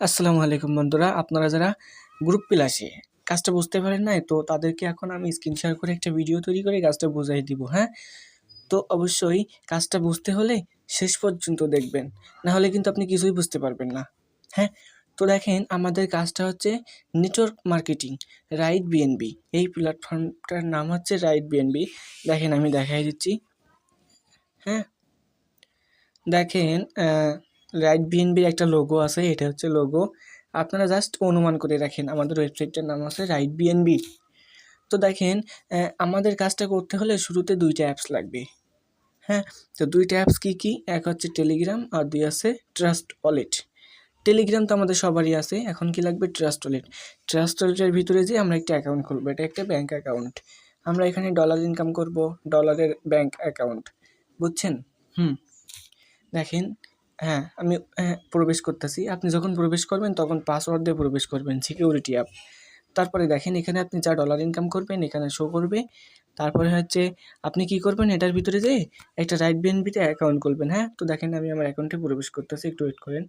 আসসালামু আলাইকুম বন্ধুরা, আপনারা যারা গ্রুপ প্লাসে কাজটা বুঝতে পারেন নাই, তো তাদেরকে এখন আমি স্ক্রিন শেয়ার করে একটা ভিডিও তৈরি করে কাজটা বোঝাই দিব হ্যাঁ? তো অবশ্যই কাজটা বুঝতে হলে শেষ পর্যন্ত দেখবেন, না হলে কিন্তু আপনি কিছুই বুঝতে পারবেন না হ্যাঁ? তো দেখেন, আমাদের কাজটা হচ্ছে নেটওয়ার্ক মার্কেটিং রাইট বিএনবি এই প্ল্যাটফর্মটার নাম হচ্ছে রাইট বিএনবি দেখেন আমি দেখাই দিচ্ছি হ্যাঁ? দেখেন রাইট বিএনবির একটা লোগো আছে, এটা হচ্ছে লোগো আপনারা জাস্ট অনুমান করে রাখেন, আমাদের ওয়েবসাইটটার নাম আছে রাইট বিএনবি তো দেখেন আমাদের কাজটা করতে হলে শুরুতে দুইটা অ্যাপস লাগবে। হ্যাঁ তো দুইটা অ্যাপস কী কী? এক হচ্ছে টেলিগ্রাম আর দুই আছে ট্রাস্ট ওয়ালেট টেলিগ্রাম তো আমাদের সবারই আছে, এখন কি লাগবে? ট্রাস্ট ওয়ালেট ট্রাস্ট ওয়ালেটের ভিতরে যে আমরা একটা অ্যাকাউন্ট খুলবো, এটা একটা ব্যাঙ্ক অ্যাকাউন্ট আমরা এখানে ডলার ইনকাম করব ডলারের ব্যাঙ্ক অ্যাকাউন্ট বুঝছেন? হুম। দেখেন হ্যাঁ আমি হ্যাঁ প্রবেশ করতেছি। আপনি যখন প্রবেশ করবেন, তখন পাসওয়ার্ড দিয়ে প্রবেশ করবেন সিকিউরিটি অ্যাপ তারপরে দেখেন, এখানে আপনি যা ডলার ইনকাম করবেন, এখানে শো করবে। তারপরে হচ্ছে, আপনি কি করবেন, এটার ভিতরে যে একটা রাইট বিএনবিতে অ্যাকাউন্ট খুলবেন হ্যাঁ? তো দেখেন, আমি আমার অ্যাকাউন্টে প্রবেশ করতেছি, একটু ওয়েট করেন।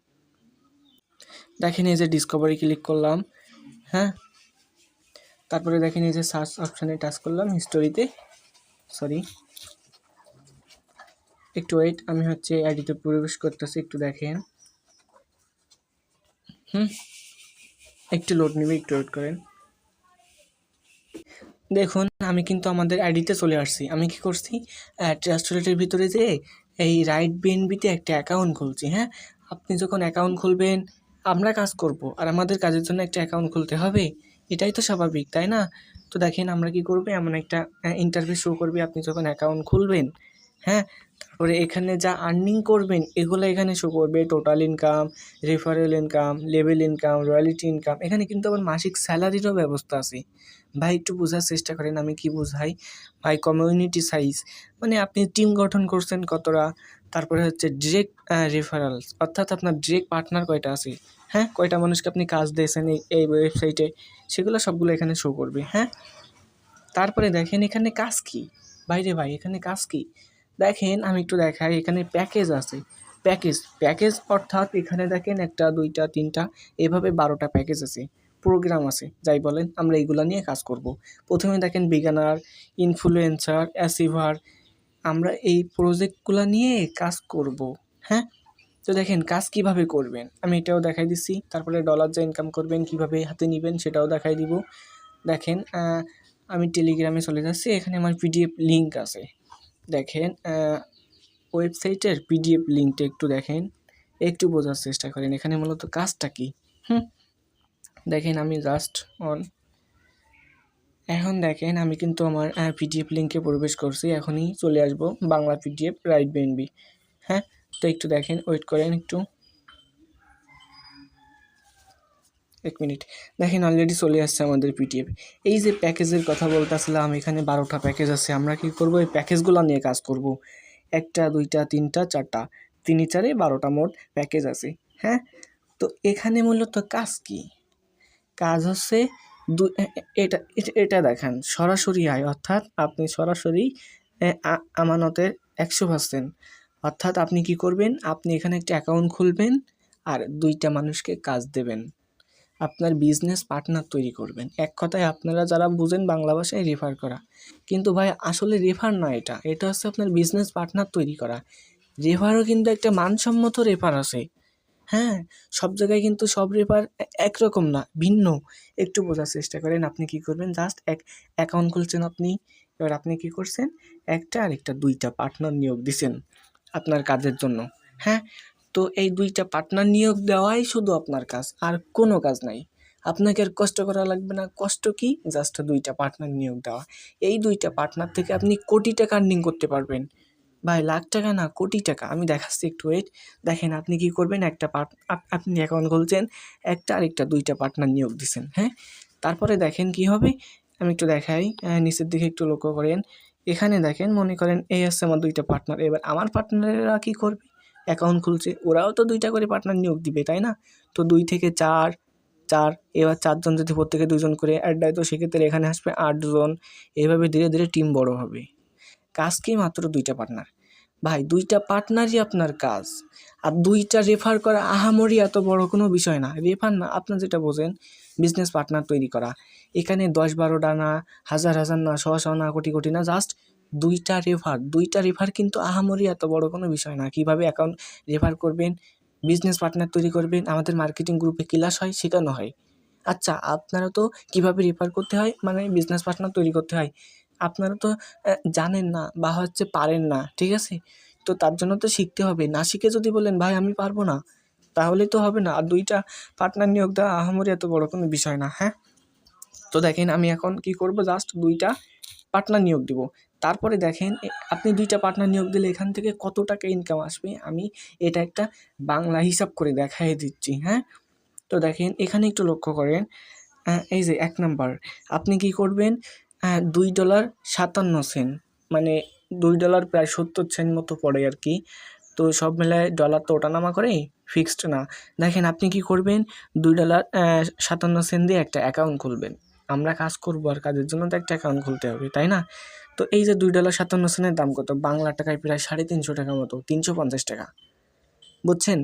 দেখেন, এই যে ডিসকভারি ক্লিক করলাম হ্যাঁ? তারপরে দেখেন, এই যে সার্চ অপশানে টাচ করলাম হিস্টোরিতে সরি একটু ওয়েট আমি হচ্ছে আইডিতে প্রবেশ করতেছি, একটু দেখেন। হুম, একটু লোড নেবে, একটু ওয়েট করেন। দেখুন, আমি কিন্তু আমাদের আইডিতে চলে আসছি। আমি কি করছি? ট্রাস্টলেটের ভিতরে যে এই রাইট বিএনবিতে একটা অ্যাকাউন্ট খুলছি হ্যাঁ? আপনি যখন অ্যাকাউন্ট খুলবেন, আমরা কাজ করব, আর আমাদের কাজের জন্য একটা অ্যাকাউন্ট খুলতে হবে। এটাই তো স্বাভাবিক, তাই না? তো দেখেন আমরা কি করবে? এমন একটা ইন্টারভিউ শো করবে, আপনি যখন অ্যাকাউন্ট খুলবেন হ্যাঁ? তারপরে এখানে যা আর্নিং করবেন, এগুলো এখানে শো করবে। Total income referral income level income royalty income এখানে কিন্তু আবার মাসিক স্যালারিরও ব্যবস্থা আছে। ভাই, একটু বোঝার চেষ্টা করেন, আমি কি বোঝাই? ভাই কমিউনিটি সাইজ মানে আপনি টিম গঠন করছেন কতটা? তারপরে হচ্ছে ডিরেক্ট রেফারেলস অর্থাৎ আপনার ডিরেক্ট পার্টনার কয়টা আছে? হ্যাঁ কয়টা মানুষকে আপনি কাজ দিয়েছেন এই ওয়েবসাইটে সেগুলো সবগুলো এখানে শো করবে হ্যাঁ? তারপরে দেখেন এখানে কাজ কি? বাইরে ভাই, এখানে কাজ কি? দেখেন, আমি একটু দেখাই, এখানে প্যাকেজ আছে। প্যাকেজ প্যাকেজ অর্থাৎ এখানে দেখেন একটা, দুইটা, তিনটা, এভাবে বারোটা প্যাকেজ আছে প্রোগ্রাম আছে। যাই বলেন, আমরা এইগুলো নিয়ে কাজ করব। প্রথমে দেখেন বিগানার ইনফ্লুয়েন্সার অ্যাসিভার আমরা এই প্রজেক্টগুলো নিয়ে কাজ করব হ্যাঁ? তো দেখেন, কাজ কীভাবে করবেন? আমি এটাও দেখাই দিচ্ছি, তারপরে ডলার যা ইনকাম করবেন, কীভাবে হাতে নেবেন, সেটাও দেখাই দিব। দেখেন আমি টেলিগ্রামে চলে যাচ্ছি, এখানে আমার পিডিএফ লিঙ্ক আছে। দেখেন ওয়েবসাইটের পিডিএফ লিঙ্কটা একটু দেখেন, একটু বোঝার চেষ্টা করেন, এখানে মূলত কাজটা কি? হুম, দেখেন আমি জাস্ট অন এখন দেখেন আমি কিন্তু আমার পিডিএফ লিঙ্কে প্রবেশ করছি, এখনই চলে আসব বাংলা পিডিএফ, রাইট বিএনবি হ্যাঁ তো একটু দেখেন, ওয়েট করেন একটু। এক মিনিট। দেখেন অলরেডি চলে আসছে আমাদের পিটিএফ এই যে প্যাকেজের কথা বলতেছিলাম, এখানে বারোটা প্যাকেজ আছে, আমরা কি করব? এই প্যাকেজগুলো নিয়ে কাজ করব। একটা, দুইটা, তিনটা, চারটা, তিন চারে বারোটা মোট প্যাকেজ আছে হ্যাঁ? তো এখানে মূলত কাজ কি? কাজ হচ্ছে দু এটা, এটা- দেখান। সরাসরি আয়, অর্থাৎ আপনি সরাসরি আমানতের একশো পার্সেন্ট অর্থাৎ আপনি কি করবেন? আপনি এখানে একটা অ্যাকাউন্ট খুলবেন আর দুইটা মানুষকে কাজ দেবেন। আপনার বিজনেস পার্টনার তৈরি করবেন। এক কথায় আপনারা যারা বুঝেন বাংলা ভাষায় রেফার করা। কিন্তু ভাই, আসলে রেফার না এটা। এটা হচ্ছে আপনার বিজনেস পার্টনার তৈরি করা। রেফারও কিন্তু একটা মানসম্মত রেফার আছে। হ্যাঁ সব জায়গায় কিন্তু সব রেফার একরকম না, ভিন্ন। একটু বোঝার চেষ্টা করেন আপনি কি করবেন। জাস্ট এক অ্যাকাউন্ট খুলছেন আপনি, এবার আপনি কি করছেন? একটা আর একটা, দুইটা পার্টনার নিয়োগ দিছেন আপনার কাজের জন্য। হ্যাঁ তো এই দুইটা পার্টনার নিয়োগ দেওয়াই শুধু আপনার কাজ, আর কোনো কাজ নাই। আপনাকে আর কষ্ট করা লাগবে না। কষ্ট কি? জাস্ট দুইটা পার্টনার নিয়োগ দেওয়া। এই দুইটা পার্টনার থেকে আপনি কোটি টাকা আর্নিং করতে পারবেন। ভাই, লাখ টাকা না, কোটি টাকা। আমি দেখাচ্ছি একটু ওয়েট দেখেন, আপনি কি করবেন? একটা পার্ট আপনি অ্যাকাউন্ট খুলছেন, একটা আরেকটা দুইটা পার্টনার নিয়োগ দিছেন হ্যাঁ? তারপরে দেখেন কি হবে? আমি একটু দেখাই নিচের দিকে একটু লক্ষ্য করেন। এখানে দেখেন, মনে করেন, এই হচ্ছে আমার দুইটা পার্টনার এবার আমার পার্টনারেরা কি করবে? অ্যাকাউন্ট খুলছে, ওরাও তো দুইটা করে পার্টনার নিয়োগ দিবে, তাই না? তো দুই থেকে চার চার, এবার চারজন যদি প্রত্যেকে দুজন করে অ্যাড দেয়, তো সেক্ষেত্রে এখানে আসবে আটজন, এভাবে ধীরে ধীরে টিম বড় হবে। কাজ কি? মাত্র দুইটা পার্টনার ভাই, দুইটা পার্টনারই আপনার কাজ। আর দুইটা রেফার করা আহামরি এত বড় কোনো বিষয় না। রেফার না আপনার যেটা বোঝেন বিজনেস পার্টনার তৈরি করা। এখানে দশ বারোটা না, হাজার হাজার না শশ না, কোটি কোটি না জাস্ট দুইটা রেফার দুইটা রেফার কিন্তু আহামরি এত বড় কোনো বিষয় না। কীভাবে অ্যাকাউন্ট রেফার করবেন বিজনেস পার্টনার তৈরি করবেন, আমাদের মার্কেটিং গ্রুপে ক্লাস হয় শেখানো হয় আচ্ছা আপনারা তো কীভাবে রেফার করতে হয়? মানে বিজনেস পার্টনার তৈরি করতে হয়। আপনারা তো জানেন না বা হচ্ছে পারেন না, ঠিক আছে? তো তার জন্য তো শিখতে হবে। না শিখে যদি বলেন, ভাই, আমি পারব না, তাহলে তো হবে না। আর দুইটা পার্টনার নিয়োগ দেওয়া আহামরি এত বড় কোনো বিষয় না হ্যাঁ? তো দেখেন, আমি এখন কি করব? জাস্ট দুইটা পার্টনার নিয়োগ দিব। তারপরে দেখেন আপনি দুইটা পার্টনার নিয়োগ দিলে এখান থেকে কত টাকা ইনকাম আসবে, আমি এটা একটা বাংলা হিসাব করে দেখাই দিচ্ছি হ্যাঁ? তো দেখেন, এখানে একটু লক্ষ্য করেন এই যে এক নাম্বার আপনি কি করবেন দুই ডলার সাতান্ন সেন্ট মানে দুই ডলার প্রায় সত্তর সেন্ট মতো পড়ে আর কি, তো সব মিলায় ডলার তো ওঠানামা করে ফিক্সড না। দেখেন, আপনি কি করবেন, দুই ডলার সাতান্ন সেন্ট দিয়ে একটা অ্যাকাউন্ট খুলবেন, আমরা কাজ করব আর কাজের জন্য তো একটা অ্যাকাউন্ট খুলতে হবে, তাই না? তো এই যে দুই ডলার সাতান্ন সেন্টের দাম কত? বাংলা টাকায় প্রায় সাড়ে তিনশো টাকা মতো, তিনশো পঞ্চাশ টাকা। বুঝছেন?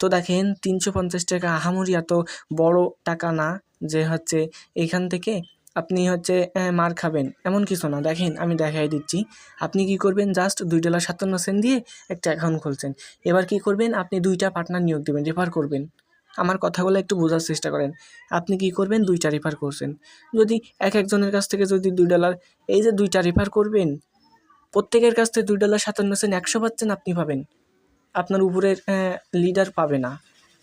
তো দেখেন, তিনশো পঞ্চাশ টাকা আহামরি এত বড় টাকা না যে হচ্ছে এখান থেকে আপনি হচ্ছে মার খাবেন। এমন কিছু না। দেখেন, আমি দেখাই দিচ্ছি। আপনি কি করবেন? জাস্ট দুই ডলার সাতান্ন সেন্ট দিয়ে একটা অ্যাকাউন্ট খুলছেন। এবার কি করবেন? আপনি দুইটা পার্টনার নিয়োগ দেবেন, রেফার করবেন। আমার কথাগুলো একটু বোঝার চেষ্টা করেন। আপনি কি করবেন? দুইটা রেফার করছেন। যদি এক একজনের কাছ থেকে যদি দুই ডলার এই যে দুইটা রেফার করবেন, প্রত্যেকের কাছ থেকে দুই ডলার সাতান্ন সেন্ট একশো পাচ্ছেন আপনি পাবেন। আপনার উপরের লিডার পাবে না।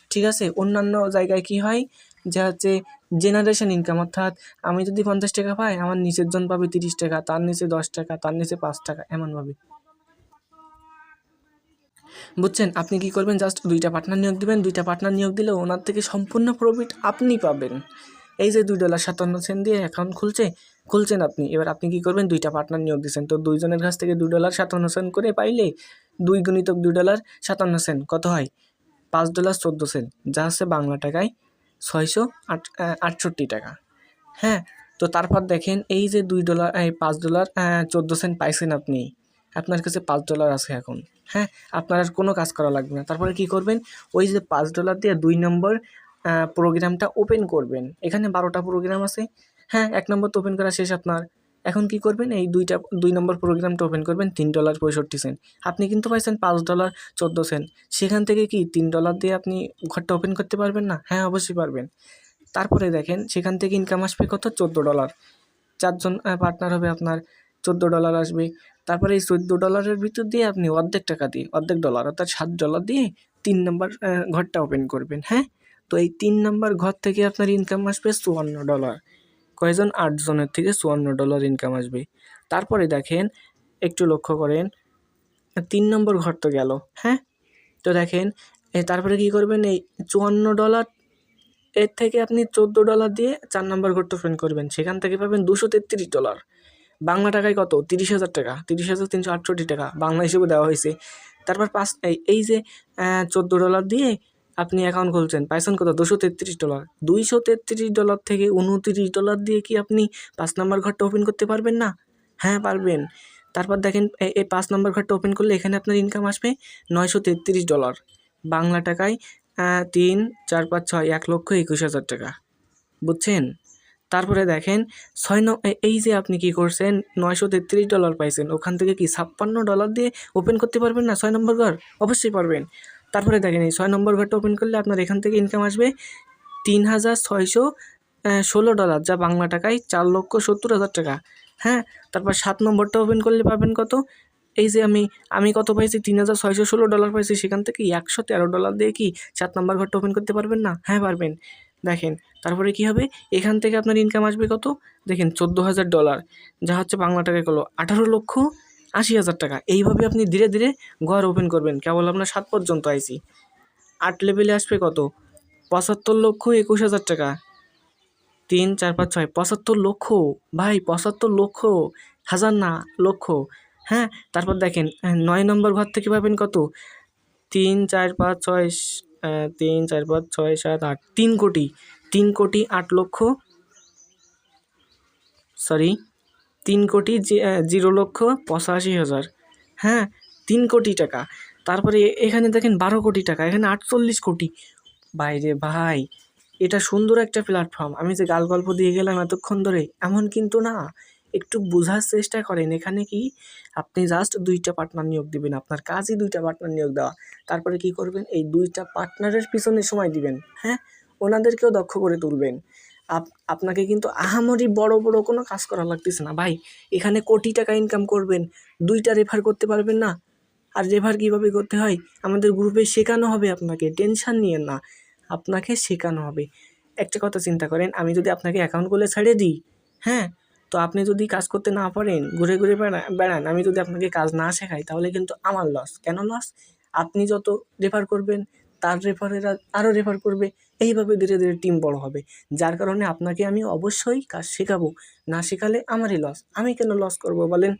ঠিক আছে? অন্যান্য জায়গায় কি হয়? যে হচ্ছে জেনারেশন ইনকাম অর্থাৎ আমি যদি পঞ্চাশ টাকা পাই, আমার নিচের জন পাবে তিরিশ টাকা, তার নিচে দশ টাকা, তার নিচে পাঁচ টাকা, এমনভাবে। বুঝছেন? আপনি কি করবেন? জাস্ট দুইটা পার্টনার নিয়োগ দিবেন। দুইটা পার্টনার নিয়োগ দিলে ওনার থেকে সম্পূর্ণ প্রফিট আপনি পাবেন। এই যে দুই ডলার সাতান্ন সেন্ট দিয়ে অ্যাকাউন্ট খুলছে, খুলছেন আপনি। এবার আপনি কি করবেন? দুইটা পার্টনার নিয়োগ দিচ্ছেন তো দুইজনের কাছ থেকে দুই ডলার সাতান্ন সেন্ট করে পাইলে দুই গুণিতক দুই ডলার সাতান্ন সেন্ট কত হয়? পাঁচ ডলার চোদ্দ সেন্ট যা হচ্ছে বাংলা টাকায় ছয়শো আট আটষট্টি টাকা। হ্যাঁ? তো তারপর দেখেন, এই যে দুই ডলার পাঁচ ডলার চোদ্দ সেন্ট পাইছেন আপনি। আপনার কাছে পাঁচ ডলার আছে এখন। হ্যাঁ আপনার আর কোনো কাজ করা লাগবে না। তারপরে কি করবেন? ওই যে পাঁচ ডলার দিয়ে দুই নম্বর প্রোগ্রামটা ওপেন করবেন। এখানে বারোটা প্রোগ্রাম আছে। হ্যাঁ এক নম্বর তো ওপেন করা শেষ আপনার। এখন কি করবেন? এই দুইটা, দুই নম্বর প্রোগ্রামটা ওপেন করবেন, তিন ডলার পঁয়ষট্টি সেন্ট আপনি কিন্তু পাইছেন পাঁচ ডলার চোদ্দ সেন্ট সেখান থেকে কি তিন ডলার দিয়ে আপনি ঘরটা ওপেন করতে পারবেন না? হ্যাঁ অবশ্যই পারবেন। তারপরে দেখেন, সেখান থেকে ইনকাম আসবে কত? চোদ্দ ডলার চারজন পার্টনার হবে আপনার। চোদ্দ ডলার আসবে। তারপরে এই চোদ্দ ডলারের ভিতর দিয়ে আপনি অর্ধেক টাকা দিয়ে অর্ধেক ডলার, অর্থাৎ সাত ডলার দিয়ে তিন নম্বর ঘরটা ওপেন করবেন হ্যাঁ? তো এই তিন নম্বর ঘর থেকে আপনার ইনকাম আসবে চুয়ান্ন ডলার। কয়েকজন আটজনের থেকে চুয়ান্ন ডলার ইনকাম আসবে। তারপরে দেখেন, একটু লক্ষ্য করেন, তিন নম্বর ঘর তো গেল হ্যাঁ? তো দেখেন তারপরে কি করবেন, এই চুয়ান্ন ডলার, এর থেকে আপনি চোদ্দ ডলার দিয়ে চার নম্বর ঘরটা ওপেন করবেন। সেখান থেকে পাবেন দুশো তেত্রিশ ডলার। বাংলা টাকায় কত? তিরিশ হাজার টাকা। তিরিশ হাজার তিনশো আটষট্টি টাকা বাংলা হিসেবে দেওয়া হয়েছে। তারপর পাঁচ এই যে চোদ্দ ডলার দিয়ে আপনি অ্যাকাউন্ট খুলছেন, পাইছেন কত? দুশো তেত্রিশ ডলার দুইশো তেত্রিশ ডলার থেকে উনত্রিশ ডলার দিয়ে কি আপনি পাঁচ নম্বর ঘরটা ওপেন করতে পারবেন না? হ্যাঁ পারবেন। তারপর দেখেন এই পাঁচ নম্বর ঘরটা ওপেন করলে এখানে আপনার ইনকাম আসবে নয়শো তেত্রিশ ডলার বাংলা টাকায় তিন, চার, পাঁচ, ছয়, এক লক্ষ একুশ হাজার টাকা। বুঝছেন? তারপরে দেখেন, ছয় ন এই যে আপনি কি করছেন, নয়শো তেত্রিশ ডলার পাইছেন, ওখান থেকে কি ছাপ্পান্ন ডলার দিয়ে ওপেন করতে পারবেন না? ছয় নম্বর ঘর? অবশ্যই পারবেন। তারপরে দেখেন, এই ছয় নম্বর ঘরটা ওপেন করলে আপনার এখান থেকে ইনকাম আসবে তিন হাজার ছয়শো ষোলো ডলার যা বাংলা টাকায় চার লক্ষ সত্তর হাজার টাকা। হ্যাঁ? তারপর সাত নম্বরটা ওপেন করলে পাবেন কত? এই যে আমি আমি কত পাইছি? তিন হাজার ছয়শো ষোলো ডলার পাইছি। সেখান থেকে একশো তেরো ডলার দিয়ে কি সাত নম্বর ঘরটা ওপেন করতে পারবেন না? হ্যাঁ পারবেন। দেখেন, তারপরে কি হবে? এখান থেকে আপনার ইনকাম আসবে কত? দেখেন চোদ্দ হাজার ডলার যা হচ্ছে বাংলা টাকায় হলো আঠারো লক্ষ আশি হাজার টাকা। এইভাবে আপনি ধীরে ধীরে ঘর ওপেন করবেন। কেবল আপনার সাত পর্যন্ত আইসি আট লেভেলে আসবে কত? পঁচাত্তর লক্ষ একুশ হাজার টাকা। তিন, চার, পাঁচ, ছয়, পঁচাত্তর লক্ষ। ভাই, পঁচাত্তর লক্ষ। হাজার না, লক্ষ। হ্যাঁ তারপর দেখেন নয় নম্বর ঘর থেকে পাবেন কত? তিন, চার, পাঁচ, ছয় তিন, চার, পাঁচ, ছয়, সাত, আট, তিন কোটি তিন কোটি আট লক্ষ সরি তিন কোটি জিরো লক্ষ পঁচাশি হাজার। হ্যাঁ তিন কোটি টাকা। তারপরে এখানে দেখেন বারো কোটি টাকা, এখানে আটচল্লিশ কোটি। বাইরে ভাই, এটা সুন্দর একটা প্ল্যাটফর্ম আমি যে গাল গল্প দিয়ে গেলাম এতক্ষণ ধরে, এমন কিন্তু না। একটু বোঝার চেষ্টা করেন, এখানে কি আপনি জাস্ট দুইটা পার্টনার নিয়োগ দিবেন, আপনার কাজই দুইটা পার্টনার নিয়োগ দেওয়া। তারপরে কি করবেন? এই দুইটা পার্টনারের পিছনে সময় দিবেন হ্যাঁ? ওনাদেরকেও দক্ষ করে তুলবেন। আপ, আপনাকে কিন্তু আহামরি বড় বড় কোনো কাজ করা লাগতেছে না। ভাই, এখানে কোটি টাকা ইনকাম করবেন, দুইটা রেফার করতে পারবেন না। আর রেফার কীভাবে করতে হয়? আমাদের গ্রুপে শেখানো হবে আপনাকে টেনশন নিয়েন না। আপনাকে শেখানো হবে। একটা কথা চিন্তা করেন, আমি যদি আপনাকে অ্যাকাউন্ট খুলে ছেড়ে দিই হ্যাঁ? তো আপনি যদি কাজ করতে না পারেন, ঘুরে ঘুরে বেড়া, বেড়ান, আমি যদি আপনাকে কাজ না শেখাই, তাহলে কিন্তু আমার লস কেন লস আপনি যত রেফার করবেন, তার রেফারেরা আরও রেফার করবে, এইভাবে ধীরে ধীরে টিম বড় হবে। যার কারণে আপনাকে আমি অবশ্যই কাজ শেখাবো। না শেখালে আমারই লস আমি কেন লস করব বলেন?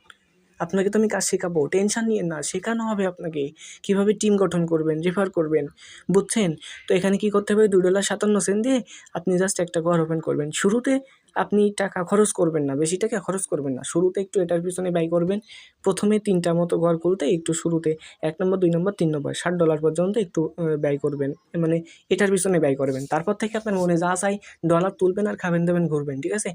আপনাকে তো আমি কাজ শেখাবো টেনশন নিয়ে না, শেখানো হবে আপনাকে। কীভাবে টিম গঠন করবেন রেফার করবেন, বুঝছেন? তো এখানে কি করতে হবে? দুই ডলার সাতান্ন সেন্ট দিয়ে আপনি জাস্ট একটা ঘর ওপেন করবেন। শুরুতে আপনি টাকা খরচ করবেন না, বেশি টাকা খরচ করবেন না। শুরুতে একটু এটার পিছনে ব্যয় করবেন। প্রথমে তিনটা মতো ঘর খুলতে একটু শুরুতে এক নম্বর, দুই নম্বর, তিন নম্বর, ষাট ডলার পর্যন্ত একটু ব্যয় করবেন। মানে এটার পিছনে ব্যয় করবেন। তারপর থেকে আপনার মনে যা চাই ডলার তুলবেন আর খাবেন দেবেন ঘুরবেন, ঠিক আছে?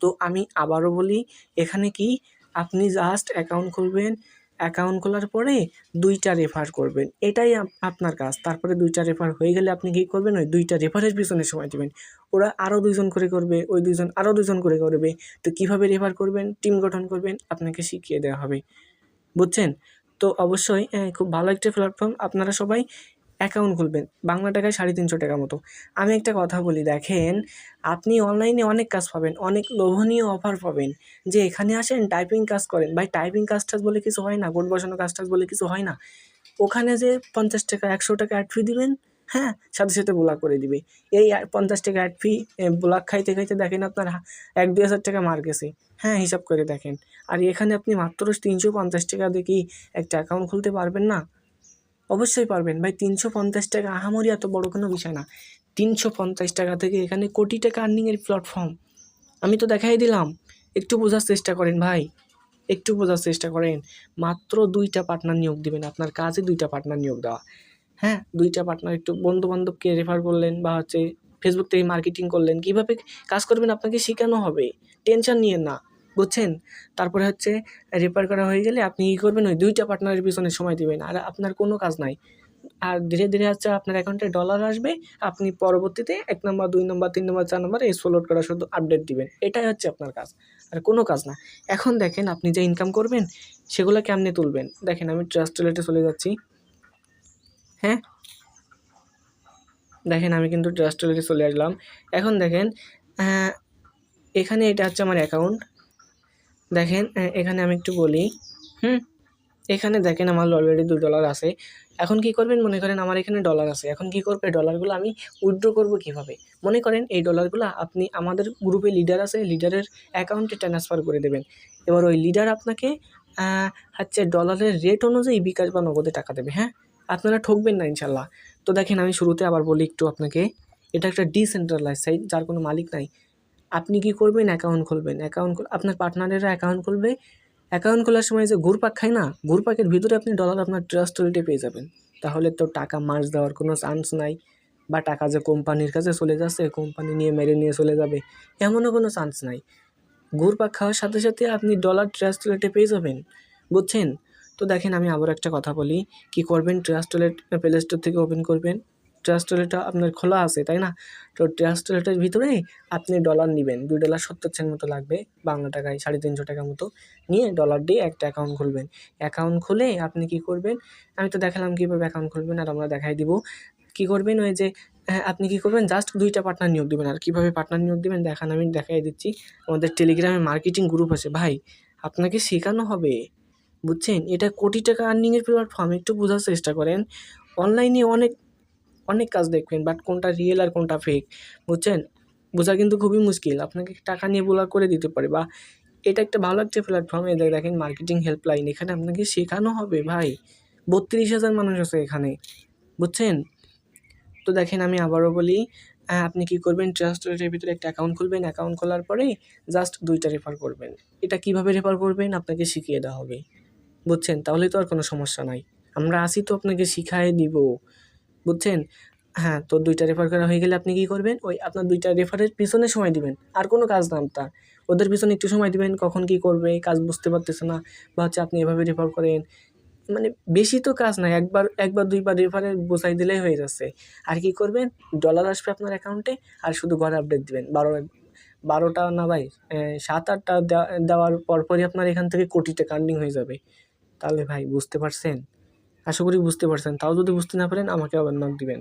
তো আমি আবারও বলি, এখানে কি আপনি জাস্ট অ্যাকাউন্ট খুলবেন অ্যাকাউন্ট খোলার পরে দুইটা রেফার করবেন। এটাই আপনার কাজ। তারপরে দুইটা রেফার হয়ে গেলে আপনি কী করবেন? ওই দুইটা রেফারের পিছনে সময় দেবেন। ওরা আরও দুজন করে করবে, ওই দুজন আরও দুজন করে করবে। তো কীভাবে রেফার করবেন? টিম গঠন করবেন, আপনাকে শিখিয়ে দেওয়া হবে। বুঝছেন? তো অবশ্যই খুব ভালো একটা প্ল্যাটফর্ম আপনারা সবাই অ্যাকাউন্ট খুলবেন। বাংলা টাকায় সাড়ে তিনশো টাকা মতো। আমি একটা কথা বলি, দেখেন, আপনি অনলাইনে অনেক কাজ পাবেন, অনেক লোভনীয় অফার পাবেন। যে এখানে আসেন টাইপিং কাজ করেন। ভাই টাইপিং কাজ টাজ বলে কিছু হয় না গোট বসানো কাজ টাজ বলে কিছু হয় না। ওখানে যে পঞ্চাশ টাকা, একশো টাকা অ্যাড ফি দিবেন হ্যাঁ সাথে সাথে ব্লক করে দিবে। এই পঞ্চাশ টাকা অ্যাড ফি ব্লক খাইতে খাইতে দেখেন আপনার এক দু হাজার টাকা মার গেছে। হ্যাঁ হিসাব করে দেখেন। আর এখানে আপনি মাত্র তিনশো পঞ্চাশ টাকা দিয়ে কি একটা অ্যাকাউন্ট খুলতে পারবেন না? অবশ্যই পারবেন। ভাই, তিনশো পঞ্চাশ টাকা, আহামরি এত বড় কোনো বিষয় না। তিনশো পঞ্চাশ টাকা থেকে এখানে কোটি টাকা আর্নিংয়ের প্ল্যাটফর্ম আমি তো দেখাই দিলাম। একটু বোঝার চেষ্টা করেন ভাই। একটু বোঝার চেষ্টা করেন। মাত্র দুইটা পার্টনার নিয়োগ দিবেন। আপনার কাজে দুইটা পার্টনার নিয়োগ দেওয়া। হ্যাঁ দুইটা পার্টনার একটু বন্ধু বান্ধবকে রেফার করলেন বা হচ্ছে ফেসবুক থেকে মার্কেটিং করলেন। কীভাবে কাজ করবেন আপনাকে শেখানো হবে। টেনশন নিয়ে না। বুঝছেন? তারপরে হচ্ছে রেফার করা হয়ে গেলে আপনি কী করবেন? ওই দুইটা পার্টনারের পিছনে সময় দিবেন, আর আপনার কোনো কাজ নাই। আর ধীরে ধীরে হচ্ছে আপনার অ্যাকাউন্টে ডলার আসবে, আপনি পরবর্তীতে এক নম্বর দুই নম্বর তিন নম্বর চার নম্বর এক্সপ্লোড করা শুধু আপডেট দিবেন। এটাই হচ্ছে আপনার কাজ, আর কোনো কাজ না। এখন দেখেন আপনি যে ইনকাম করবেন, সেগুলো কেমনে তুলবেন? দেখেন আমি ট্রাস্ট টয়লেটে চলে যাচ্ছি। হ্যাঁ? দেখেন আমি কিন্তু ট্রাস্ট টয়লেটে চলে আসলাম। এখন দেখেন এখানে এটা হচ্ছে আমার অ্যাকাউন্ট দেখেন এখানে আমি একটু বলি, হুম? এখানে দেখেন আমার অলরেডি দু ডলার আছে। এখন কি করবেন? মনে করেন আমার এখানে ডলার আছে। এখন কি করবে? ডলারগুলো আমি উইথড্র করব কীভাবে? মনে করেন এই ডলারগুলো আপনি, আমাদের গ্রুপে লিডার আছে লিডারের অ্যাকাউন্টে ট্রান্সফার করে দেবেন। এবার ওই লিডার আপনাকে হচ্ছে ডলারের রেট অনুযায়ী বিকাশ বা নগদে টাকা দেবে হ্যাঁ? আপনারা ঠকবেন না, ইনশাল্লাহ। তো দেখেন আমি শুরুতে আবার বলি একটু আপনাকে। এটা একটা ডিসেন্ট্রালাইজ সাইট যার কোনো মালিক নাই। আপনি কি করবেন? অ্যাকাউন্ট খুলবেন। অ্যাকাউন্ট আপনার পার্টনারেরা অ্যাকাউন্ট খুলবে। অ্যাকাউন্ট খোলার সময় যে ঘুরপাক খায় না ঘুরপাকের ভিতরে আপনি ডলার আপনার ট্রাস্ট ওয়ালেটে পেয়ে যাবেন। তাহলে তো টাকা মার্চ দেওয়ার কোনো চান্স নাই বা টাকা যে কোম্পানির কাছে চলে যাচ্ছে, কোম্পানি নিয়ে মেরে নিয়ে চলে যাবে, এমনও কোনো চান্স নাই। ঘুরপাক খাওয়ার সাথে সাথে আপনি ডলার ট্রাস্ট ওয়ালেটে পেয়ে যাবেন, বুঝছেন? তো দেখেন আমি আবার একটা কথা বলি, কি করবেন? ট্রাস্ট ওয়ালেট প্লে স্টোর থেকে ওপেন করবেন। ট্রাস্ট ওয়ালেটটা আপনার খোলা আছে তাই না? তো ট্রাস্ট ওয়ালেটের ভিতরে আপনি ডলার নেবেন। দুই ডলার সত্তর সেন্ট মতো লাগবে বাংলা টাকায় সাড়ে তিনশো টাকা মতো নিয়ে ডলার দিয়ে একটা অ্যাকাউন্ট খুলবেন। অ্যাকাউন্ট খুলে আপনি কি করবেন? আমি তো দেখালাম কীভাবে অ্যাকাউন্ট খুলবেন আর আমরা দেখাই দিব। কি করবেন? ওই যে হ্যাঁ, আপনি কি করবেন? জাস্ট দুইটা পার্টনার নিয়োগ দেবেন। আর কীভাবে পার্টনার নিয়োগ দেবেন? দেখান আমি দেখাই দিচ্ছি। আমাদের টেলিগ্রামে মার্কেটিং গ্রুপ আছে। ভাই আপনাকে শেখানো হবে। বুঝছেন? এটা কোটি টাকা আর্নিংয়ের প্ল্যাটফর্ম একটু বোঝার চেষ্টা করেন। অনলাইনে অনেক অনেক কাজ দেখবেন বাট কোনটা রিয়েল আর কোনটা ফেক বুঝছেন? বোঝা কিন্তু খুবই মুশকিল। আপনাকে টাকা নিয়ে ব্লক করে দিতে পারে বা এটা একটা ভালো একটা প্ল্যাটফর্ম এদের দেখেন মার্কেটিং হেল্পলাইন এখানে আপনাকে শেখানো হবে ভাই। বত্রিশ হাজার মানুষ আছে এখানে বুঝছেন? তো দেখেন আমি আবারও বলি হ্যাঁ, আপনি কি করবেন ট্রাস্ট ওয়ালেটের ভিতরে একটা অ্যাকাউন্ট খুলবেন অ্যাকাউন্ট খোলার পরে জাস্ট দুইটা রেফার করবেন। এটা কীভাবে রেফার করবেন আপনাকে শিখিয়ে দেওয়া হবে বুঝছেন? তাহলে তো আর কোনো সমস্যা নাই। আমরা আসি তো আপনাকে শিখাই দিব। বুঝছেন? হ্যাঁ তো দুইটা রেফার করা হয়ে গেলে আপনি কী করবেন? ওই আপনার দুইটা রেফারের পিছনে সময় দিবেন। আর কোনো কাজ না আপনার। ওদের পিছনে একটু সময় দিবেন, কখন কী করবে, কাজ বুঝতে পারতেছে না বা হচ্ছে আপনি এভাবে রেফার করেন। মানে বেশি তো কাজ নাই, একবার একবার, দুইবার রেফারে বোঝাই দিলেই হয়ে যাচ্ছে। আর কি করবেন? ডলার আসবে আপনার অ্যাকাউন্টে আর শুধু ঘরে আপডেট দিবেন। বারো, বারোটা না ভাই সাত, আটটা দেওয়া- দেওয়ার পরপরই আপনার এখান থেকে কোটি টাকা আর্নিং হয়ে যাবে। তাহলে ভাই, বুঝতে পারছেন? আশা করি বুঝতে পারছেন। তাও যদি বুঝতে না পারেন আমাকে আবার নক দিবেন।